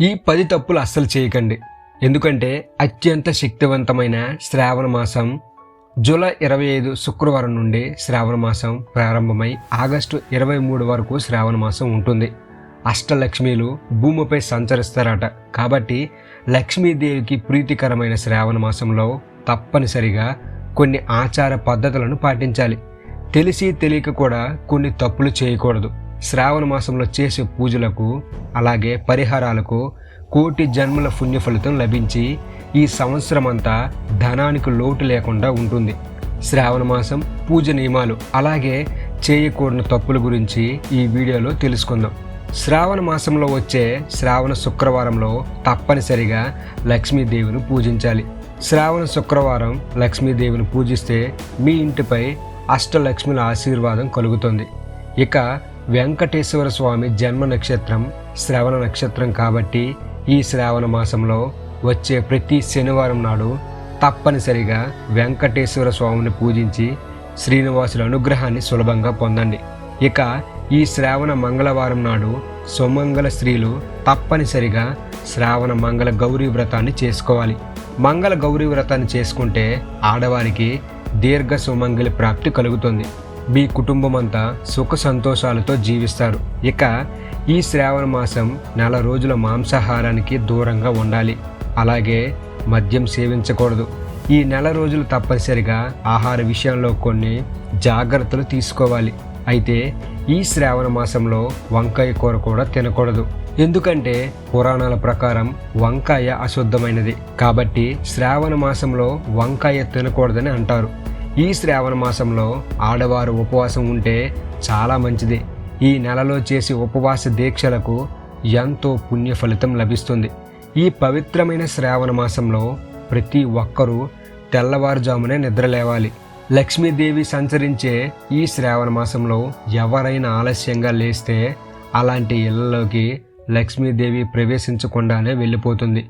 ఈ పది తప్పులు అస్సలు చేయకండి. ఎందుకంటే అత్యంత శక్తివంతమైన శ్రావణ మాసం జూలై ఇరవై ఐదు శుక్రవారం నుండి శ్రావణ మాసం ప్రారంభమై ఆగస్టు ఇరవై మూడు వరకు శ్రావణ మాసం ఉంటుంది. అష్టలక్ష్మీలు భూమిపై సంచరిస్తారట. కాబట్టి లక్ష్మీదేవికి ప్రీతికరమైన శ్రావణ మాసంలో తప్పనిసరిగా కొన్ని ఆచార పద్ధతులను పాటించాలి. తెలిసి తెలియక కూడా కొన్ని తప్పులు చేయకూడదు. శ్రావణ మాసంలో చేసే పూజలకు అలాగే పరిహారాలకు కోటి జన్మల పుణ్య ఫలితం లభించి ఈ సంవత్సరం అంతా ధనానికి లోటు లేకుండా ఉంటుంది. శ్రావణ మాసం పూజ నియమాలు అలాగే చేయకూడని తప్పుల గురించి ఈ వీడియోలో తెలుసుకుందాం. శ్రావణ మాసంలో వచ్చే శ్రావణ శుక్రవారంలో తప్పనిసరిగా లక్ష్మీదేవిని పూజించాలి. శ్రావణ శుక్రవారం లక్ష్మీదేవిని పూజిస్తే మీ ఇంటిపై అష్టలక్ష్మిల ఆశీర్వాదం కలుగుతుంది. ఇక వెంకటేశ్వర స్వామి జన్మ నక్షత్రం శ్రవణ నక్షత్రం కాబట్టి ఈ శ్రావణ మాసంలో వచ్చే ప్రతి శనివారం నాడు తప్పనిసరిగా వెంకటేశ్వర స్వామిని పూజించి శ్రీనివాసుల అనుగ్రహాన్ని సులభంగా పొందండి. ఇక ఈ శ్రావణ మంగళవారం నాడు సుమంగళ స్త్రీలు తప్పనిసరిగా శ్రావణ మంగళ గౌరీ వ్రతాన్ని చేసుకోవాలి. మంగళ గౌరీ వ్రతాన్ని చేసుకుంటే ఆడవారికి దీర్ఘ సుమంగళి ప్రాప్తి కలుగుతుంది. మీ కుటుంబం అంతా సుఖ సంతోషాలతో జీవిస్తారు. ఇక ఈ శ్రావణ మాసం నెల రోజుల మాంసాహారానికి దూరంగా ఉండాలి. అలాగే మద్యం సేవించకూడదు. ఈ నెల రోజులు తప్పనిసరిగా ఆహార విషయంలో కొన్ని జాగ్రత్తలు తీసుకోవాలి. అయితే ఈ శ్రావణ మాసంలో వంకాయ కూర కూడా తినకూడదు. ఎందుకంటే పురాణాల ప్రకారం వంకాయ అశుద్ధమైనది. కాబట్టి శ్రావణ మాసంలో వంకాయ తినకూడదని అంటారు. ఈ శ్రావణ మాసంలో ఆడవారు ఉపవాసం ఉంటే చాలా మంచిది. ఈ నెలలో చేసే ఉపవాస దీక్షలకు ఎంతో పుణ్య ఫలితం లభిస్తుంది. ఈ పవిత్రమైన శ్రావణ మాసంలో ప్రతి ఒక్కరూ తెల్లవారుజామునే నిద్రలేవాలి. లక్ష్మీదేవి సంచరించే ఈ శ్రావణ మాసంలో ఎవరైనా ఆలస్యంగా లేస్తే అలాంటి ఇళ్ళలోకి లక్ష్మీదేవి ప్రవేశించకుండానే వెళ్ళిపోతుంది.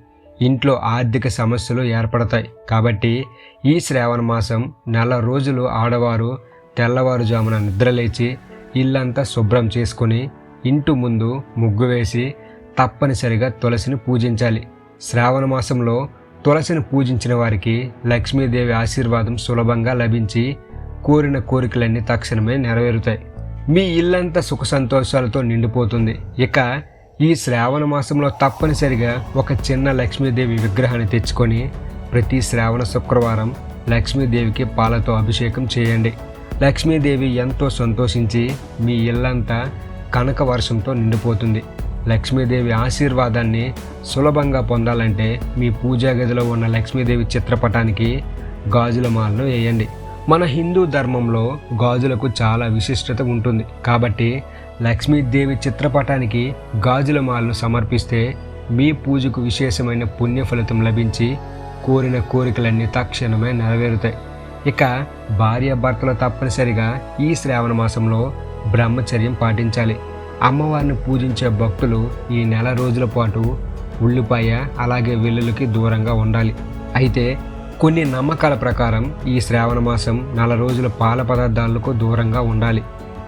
ఇంట్లో ఆర్థిక సమస్యలు ఏర్పడతాయి. కాబట్టి ఈ శ్రావణ మాసం నెల రోజులు ఆడవారు తెల్లవారుజామున నిద్రలేచి ఇల్లంతా శుభ్రం చేసుకుని ఇంటి ముందు ముగ్గు వేసి తప్పనిసరిగా తులసిని పూజించాలి. శ్రావణ మాసంలో తులసిని పూజించిన వారికి లక్ష్మీదేవి ఆశీర్వాదం సులభంగా లభించి కోరిన కోరికలన్నీ తక్షణమే నెరవేరుతాయి. మీ ఇల్లంతా సుఖ సంతోషాలతో నిండిపోతుంది. ఇక ఈ శ్రావణ మాసంలో తప్పనిసరిగా ఒక చిన్న లక్ష్మీదేవి విగ్రహాన్ని తెచ్చుకొని ప్రతి శ్రావణ శుక్రవారం లక్ష్మీదేవికి పాలతో అభిషేకం చేయండి. లక్ష్మీదేవి ఎంతో సంతోషించి మీ ఇల్లంతా కనక వర్షంతో నిండిపోతుంది. లక్ష్మీదేవి ఆశీర్వాదాన్ని సులభంగా పొందాలంటే మీ పూజా గదిలో ఉన్న లక్ష్మీదేవి చిత్రపటానికి గాజుల మాలను వేయండి. మన హిందూ ధర్మంలో గాజులకు చాలా విశిష్టత ఉంటుంది. కాబట్టి లక్ష్మీదేవి చిత్రపటానికి గాజుల మాలను సమర్పిస్తే మీ పూజకు విశేషమైన పుణ్య ఫలితం లభించి కోరిన కోరికలన్నీ తక్షణమే నెరవేరుతాయి. ఇక భార్యాభర్తలు తప్పనిసరిగా ఈ శ్రావణ మాసంలో బ్రహ్మచర్యం పాటించాలి. అమ్మవారిని పూజించే భక్తులు ఈ నెల రోజుల పాటు ఉల్లిపాయ అలాగే వెల్లుల్లికి దూరంగా ఉండాలి. అయితే కొన్ని నమ్మకాల ప్రకారం ఈ శ్రావణ మాసం నెల రోజుల పాల పదార్థాలకు దూరంగా ఉండాలి.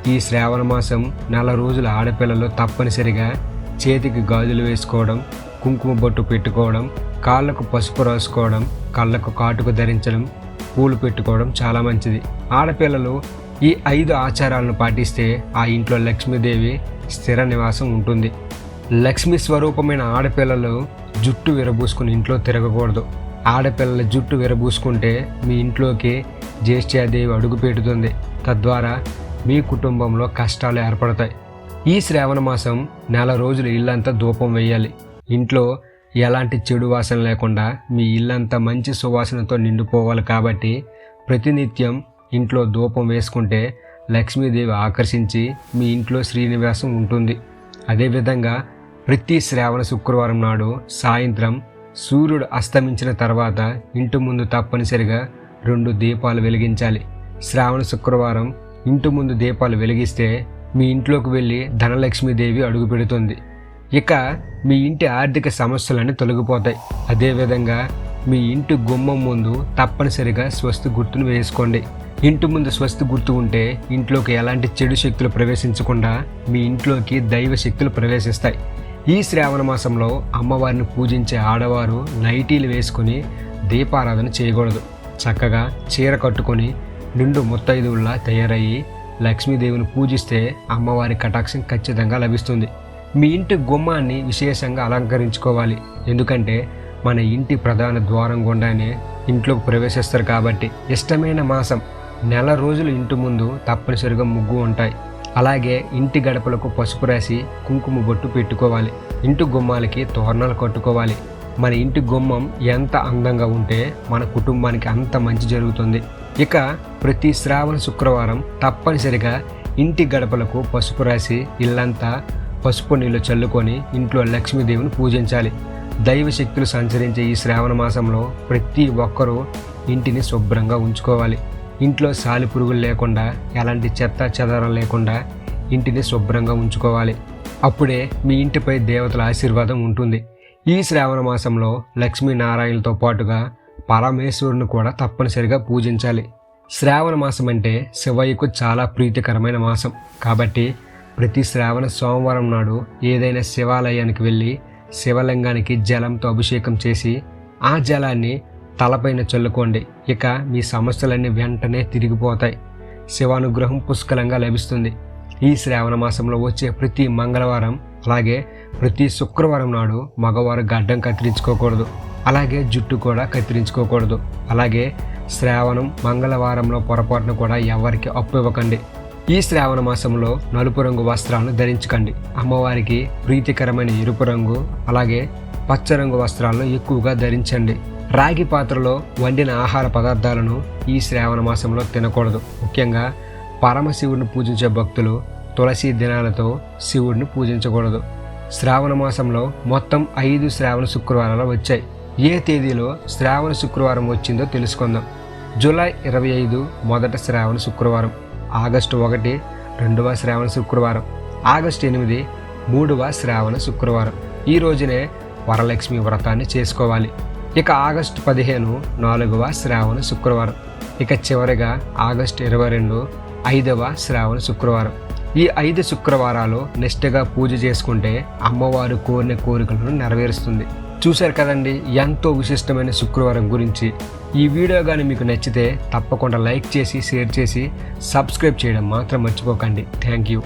ఈ శ్రావణ మాసం నెల రోజుల ఆడపిల్లలు తప్పనిసరిగా చేతికి గాజులు వేసుకోవడం కుంకుమ బొట్టు పెట్టుకోవడం కాళ్ళకు పసుపు రాసుకోవడం కళ్ళకు కాటుకు ధరించడం పూలు పెట్టుకోవడం చాలా మంచిది. ఆడపిల్లలు ఈ ఐదు ఆచారాలను పాటిస్తే ఆ ఇంట్లో లక్ష్మీదేవి స్థిర నివాసం ఉంటుంది. లక్ష్మీ స్వరూపమైన ఆడపిల్లలు జుట్టు విరబూసుకుని ఇంట్లో తిరగకూడదు. ఆడపిల్లల జుట్టు విరబూసుకుంటే మీ ఇంట్లోకి జ్యేష్ఠాదేవి అడుగు పెడుతుంది. తద్వారా మీ కుటుంబంలో కష్టాలు ఏర్పడతాయి. ఈ శ్రావణ మాసం నెల రోజులు ఇల్లంతా ధూపం వేయాలి. ఇంట్లో ఎలాంటి చెడు వాసన లేకుండా మీ ఇల్లంతా మంచి సువాసనతో నిండిపోవాలి కాబట్టి ప్రతినిత్యం ఇంట్లో ధూపం వేసుకుంటే లక్ష్మీదేవి ఆకర్షించి మీ ఇంట్లో శ్రీనివాసం ఉంటుంది. అదేవిధంగా ప్రతి శ్రావణ శుక్రవారం నాడు సాయంత్రం సూర్యుడు అస్తమించిన తర్వాత ఇంటి ముందు తప్పనిసరిగా రెండు దీపాలు వెలిగించాలి. శ్రావణ శుక్రవారం ఇంటి ముందు దీపాలు వెలిగిస్తే మీ ఇంట్లోకి వెళ్ళి ధనలక్ష్మీదేవి అడుగు పెడుతుంది. ఇక మీ ఇంటి ఆర్థిక సమస్యలన్నీ తొలగిపోతాయి. అదేవిధంగా మీ ఇంటి గుమ్మం ముందు తప్పనిసరిగా స్వస్తి గుర్తును వేసుకోండి. ఇంటి ముందు స్వస్తి గుర్తు ఉంటే ఇంట్లోకి ఎలాంటి చెడు శక్తులు ప్రవేశించకుండా మీ ఇంట్లోకి దైవ శక్తులు ప్రవేశిస్తాయి. ఈ శ్రావణ మాసంలో అమ్మవారిని పూజించే ఆడవారు నైటీలు వేసుకుని దీపారాధన చేయకూడదు. చక్కగా చీర కట్టుకొని నిండు ముత్తైదువుల్లా తయారయ్యి లక్ష్మీదేవిని పూజిస్తే అమ్మవారి కటాక్షం ఖచ్చితంగా లభిస్తుంది. మీ ఇంటి గుమ్మాన్ని విశేషంగా అలంకరించుకోవాలి. ఎందుకంటే మన ఇంటి ప్రధాన ద్వారం గుండానే ఇంట్లోకి ప్రవేశిస్తారు కాబట్టి ఇష్టమైన మాసం నెల రోజులు ఇంటి ముందు తప్పనిసరిగా ముగ్గు ఉంటాయి. అలాగే ఇంటి గడపలకు పసుపు రాసి కుంకుమ బొట్టు పెట్టుకోవాలి. ఇంటి గుమ్మాలకి తోరణాలు కట్టుకోవాలి. మన ఇంటి గుమ్మం ఎంత అందంగా ఉంటే మన కుటుంబానికి అంత మంచి జరుగుతుంది. ఇక ప్రతి శ్రావణ శుక్రవారం తప్పనిసరిగా ఇంటి గడపలకు పసుపు రాసి ఇల్లంతా పసుపు నీళ్ళు చల్లుకొని ఇంట్లో లక్ష్మీదేవిని పూజించాలి. దైవ శక్తులు సంచరించే ఈ శ్రావణ మాసంలో ప్రతి ఒక్కరూ ఇంటిని శుభ్రంగా ఉంచుకోవాలి. ఇంట్లో సాలి పురుగులు లేకుండా ఎలాంటి చెత్త చెదరం లేకుండా ఇంటిని శుభ్రంగా ఉంచుకోవాలి. అప్పుడే మీ ఇంటిపై దేవతల ఆశీర్వాదం ఉంటుంది. ఈ శ్రావణ మాసంలో లక్ష్మీనారాయణతో పాటుగా పరమేశ్వరుని కూడా తప్పనిసరిగా పూజించాలి. శ్రావణ మాసం అంటే శివయ్యకు చాలా ప్రీతికరమైన మాసం. కాబట్టి ప్రతి శ్రావణ సోమవారం నాడు ఏదైనా శివాలయానికి వెళ్ళి శివలింగానికి జలంతో అభిషేకం చేసి ఆ జలాన్ని తలపైన చల్లుకోండి. ఇక మీ సమస్యలన్నీ వెంటనే తిరిగిపోతాయి. శివానుగ్రహం పుష్కలంగా లభిస్తుంది. ఈ శ్రావణ మాసంలో వచ్చే ప్రతి మంగళవారం అలాగే ప్రతి శుక్రవారం నాడు మగవారు గడ్డం కత్తిరించుకోకూడదు. అలాగే జుట్టు కూడా కత్తిరించుకోకూడదు. అలాగే శ్రావణం మంగళవారంలో పొరపాటును కూడా ఎవరికి అప్పు ఇవ్వకండి. ఈ శ్రావణ మాసంలో నలుపు రంగు వస్త్రాలను ధరించకండి. అమ్మవారికి ప్రీతికరమైన ఎరుపు రంగు అలాగే పచ్చ రంగు వస్త్రాలను ఎక్కువగా ధరించండి. రాగి పాత్రలో వండిన ఆహార పదార్థాలను ఈ శ్రావణ మాసంలో తినకూడదు. ముఖ్యంగా పరమశివుడిని పూజించే భక్తులు తులసి దినాలతో శివుడిని పూజించకూడదు. శ్రావణ మాసంలో మొత్తం ఐదు శ్రావణ శుక్రవారాలు వచ్చాయి. ఏ తేదీలో శ్రావణ శుక్రవారం వచ్చిందో తెలుసుకుందాం. జూలై ఇరవై ఐదు మొదట శ్రావణ శుక్రవారం ఆగస్టు ఒకటి రెండవ శ్రావణ శుక్రవారం ఆగస్టు ఎనిమిది మూడవ శ్రావణ శుక్రవారం. ఈ రోజునే వరలక్ష్మి వ్రతాన్ని చేసుకోవాలి. ఇక ఆగస్టు పదిహేను నాలుగవ శ్రావణ శుక్రవారం. ఇక చివరిగా ఆగస్టు ఇరవై రెండు ఐదవ శ్రావణ శుక్రవారం. ఈ ఐదు శుక్రవారాలు నిష్ఠగా పూజ చేసుకుంటే అమ్మవారు కోరిన కోరికలను నెరవేరుస్తుంది. చూశారు కదండి ఎంతో విశిష్టమైన శుక్రవారం గురించి. ఈ వీడియో కానీ మీకు నచ్చితే తప్పకుండా లైక్ చేసి షేర్ చేసి సబ్స్క్రైబ్ చేయడం మాత్రం మర్చిపోకండి. Thank you.